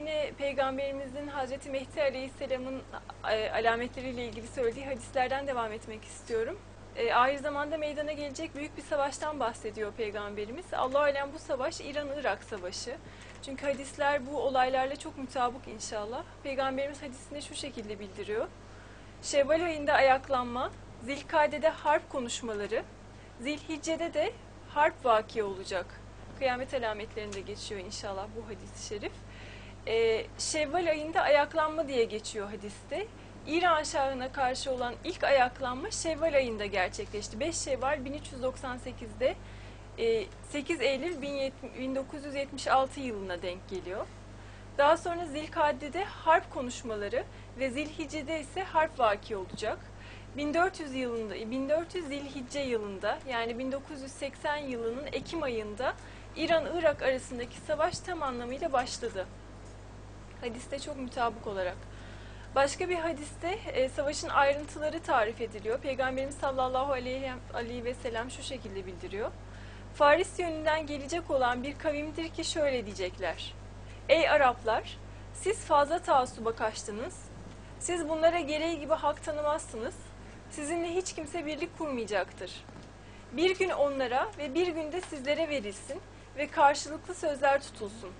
Yine Peygamberimizin Hazreti Mehdi Aleyhisselam'ın e, alametleriyle ilgili söylediği hadislerden devam etmek istiyorum. E, ahir zamanda meydana gelecek büyük bir savaştan bahsediyor Peygamberimiz. Allah alem bu savaş İran-Irak savaşı. Çünkü hadisler bu olaylarla çok mutabık inşallah. Peygamberimiz hadisinde şu şekilde bildiriyor. Şevval ayında ayaklanma, Zilkade'de harp konuşmaları, Zilhicce'de de harp vaki olacak. Kıyamet alametlerinde geçiyor inşallah bu hadis-i şerif. Ee, Şevval ayında ayaklanma diye geçiyor hadiste. İran Şahı'na karşı olan ilk ayaklanma Şevval ayında gerçekleşti. 5 Şevval 1398'de e, 8 Eylül 1976 yılına denk geliyor. Daha sonra Zilkade'de harp konuşmaları ve Zilhicce'de ise harp vaki olacak. 1400 yılında, 1400 Zilhicce yılında yani 1980 yılının Ekim ayında İran-Irak arasındaki savaş tam anlamıyla başladı. Hadiste çok mutabık olarak. Başka bir hadiste e, savaşın ayrıntıları tarif ediliyor. Peygamberimiz sallallahu aleyhi, aleyhi ve sellem şu şekilde bildiriyor. Faris yönünden gelecek olan bir kavimdir ki şöyle diyecekler. Ey Araplar! Siz fazla taassuba kaçtınız. Siz bunlara gereği gibi hak tanımazsınız. Sizinle hiç kimse birlik kurmayacaktır. Bir gün onlara ve bir günde sizlere verilsin ve karşılıklı sözler tutulsun.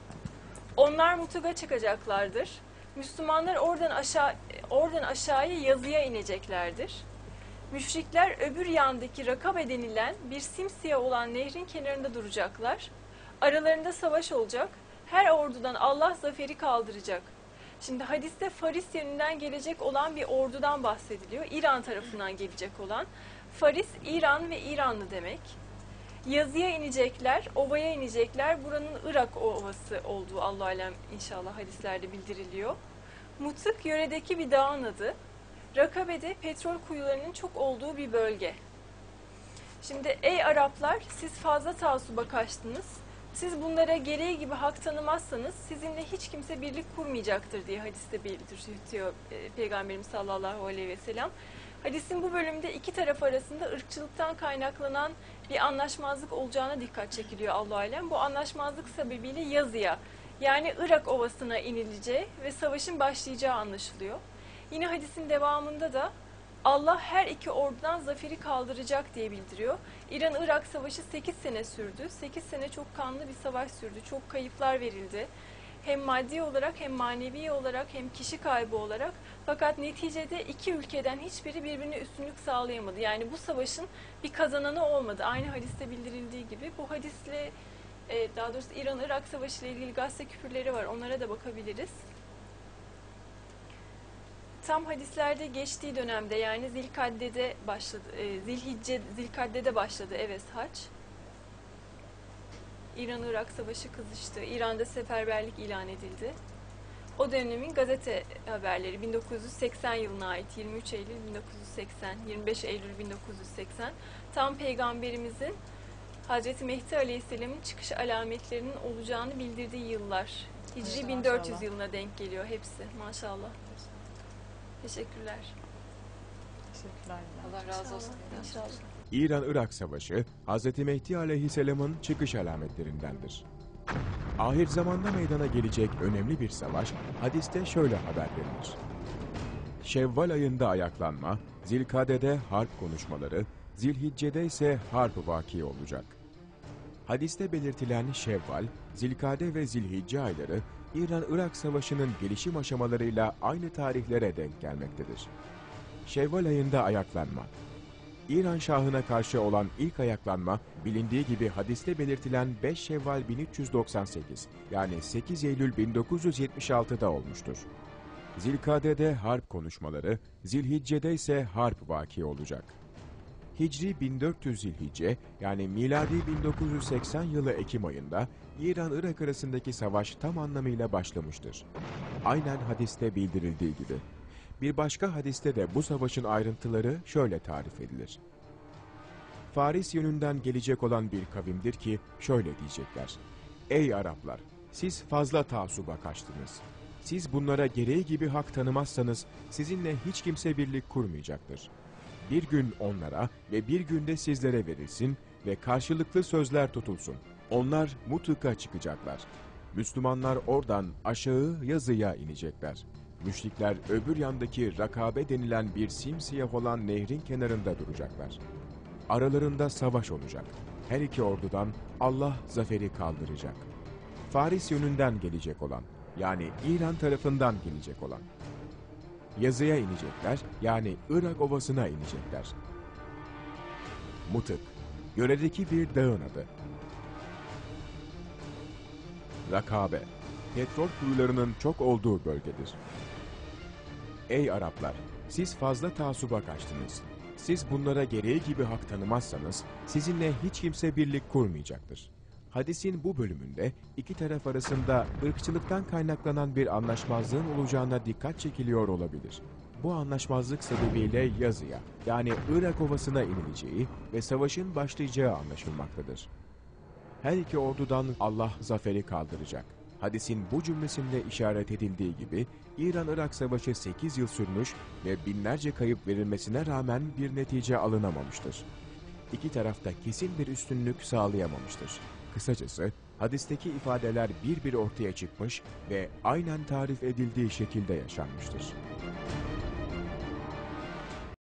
Onlar mutuga çıkacaklardır. Müslümanlar oradan aşağı oradan aşağıya yazıya ineceklerdir. Müşrikler öbür yandaki Rakabe denilen bir simsiyah olan nehrin kenarında duracaklar. Aralarında savaş olacak. Her ordudan Allah zaferi kaldıracak. Şimdi hadiste Faris yönünden gelecek olan bir ordudan bahsediliyor. İran tarafından gelecek olan. Faris, İran ve İranlı demek. Yazıya inecekler, ovaya inecekler. Buranın Irak ovası olduğu Allah alem inşallah hadislerde bildiriliyor. Mutık yöredeki bir dağın adı. Rakabe'de petrol kuyularının çok olduğu bir bölge. Şimdi ey Araplar siz fazla taassuba kaçtınız. Siz bunlara gereği gibi hak tanımazsanız sizinle hiç kimse birlik kurmayacaktır diye hadiste belirtiyor e, Peygamberimiz sallallahu aleyhi ve sellem. Hadisin bu bölümde iki taraf arasında ırkçılıktan kaynaklanan bir anlaşmazlık olacağına dikkat çekiliyor Allah alem. Bu anlaşmazlık sebebiyle yazıya yani Irak Ovası'na inileceği ve savaşın başlayacağı anlaşılıyor. Yine hadisin devamında da Allah her iki ordudan zaferi kaldıracak diye bildiriyor. İran-Irak savaşı 8 sene sürdü. 8 sene çok kanlı bir savaş sürdü. Çok kayıplar verildi. Hem maddi olarak hem manevi olarak hem kişi kaybı olarak. Fakat neticede iki ülkeden hiçbiri birbirine üstünlük sağlayamadı. Yani bu savaşın bir kazananı olmadı. Aynı hadiste bildirildiği gibi. Bu hadisle e, daha doğrusu İran-Irak savaşı ile ilgili gazete küpürleri var. Onlara da bakabiliriz. Tam hadislerde geçtiği dönemde yani Zilkadde'de başladı, e, Zilhicce, Zilkadde'de başladı Evet Haç. İran-Irak savaşı kızıştı. İran'da seferberlik ilan edildi. O dönemin gazete haberleri 1980 yılına ait 23 Eylül 1980, 25 Eylül 1980 tam peygamberimizin Hazreti Mehdi Aleyhisselam'ın çıkış alametlerinin olacağını bildirdiği yıllar. Hicri Evet, 1400 maşallah. yılına denk geliyor hepsi maşallah. Teşekkürler. Teşekkürler. Allah razı olsun. İnşallah. İran-Irak Savaşı, Hz. Mehdi Aleyhisselam'ın çıkış alametlerindendir. Ahir zamanda meydana gelecek önemli bir savaş, hadiste şöyle haber verilir. Şevval ayında ayaklanma, Zilkade'de harp konuşmaları, Zilhicce'de ise harp vaki olacak. Hadiste belirtilen Şevval, Zilkade ve Zilhicce ayları, İran-Irak Savaşı'nın gelişim aşamalarıyla aynı tarihlere denk gelmektedir. Şevval ayında ayaklanma, İran Şahı'na karşı olan ilk ayaklanma bilindiği gibi hadiste belirtilen 5 Şevval 1398 yani 8 Eylül 1976'da olmuştur. Zilkade'de harp konuşmaları, Zilhicce'de ise harp vaki olacak. Hicri 1400 Zilhicce yani miladi 1980 yılı Ekim ayında İran-Irak arasındaki savaş tam anlamıyla başlamıştır. Aynen hadiste bildirildiği gibi. Bir başka hadiste de bu savaşın ayrıntıları şöyle tarif edilir. Faris yönünden gelecek olan bir kavimdir ki şöyle diyecekler. Ey Araplar! Siz fazla taassuba kaçtınız. Siz bunlara gereği gibi hak tanımazsanız sizinle hiç kimse birlik kurmayacaktır. Bir gün onlara ve bir günde sizlere verilsin ve karşılıklı sözler tutulsun. Onlar mutlaka çıkacaklar. Müslümanlar oradan aşağı yazıya inecekler. Müşrikler öbür yandaki rakabe denilen bir simsiyah olan nehrin kenarında duracaklar. Aralarında savaş olacak. Her iki ordudan Allah zaferi kaldıracak. Faris yönünden gelecek olan, yani İran tarafından gelecek olan. Yazıya inecekler, yani Irak ovasına inecekler. Mutık, yöredeki bir dağın adı. Rakabe, petrol kuyularının çok olduğu bölgedir. Ey Araplar! Siz fazla taasuba kaçtınız. Siz bunlara gereği gibi hak tanımazsanız sizinle hiç kimse birlik kurmayacaktır. Hadisin bu bölümünde iki taraf arasında ırkçılıktan kaynaklanan bir anlaşmazlığın olacağına dikkat çekiliyor olabilir. Bu anlaşmazlık sebebiyle yazıya yani Irak Ovası'na inileceği ve savaşın başlayacağı anlaşılmaktadır. Her iki ordudan Allah zaferi kaldıracak. Hadisin bu cümlesinde işaret edildiği gibi İran-Irak savaşı 8 yıl sürmüş ve binlerce kayıp verilmesine rağmen bir netice alınamamıştır. İki tarafta kesin bir üstünlük sağlayamamıştır. Kısacası hadisteki ifadeler bir bir ortaya çıkmış ve aynen tarif edildiği şekilde yaşanmıştır.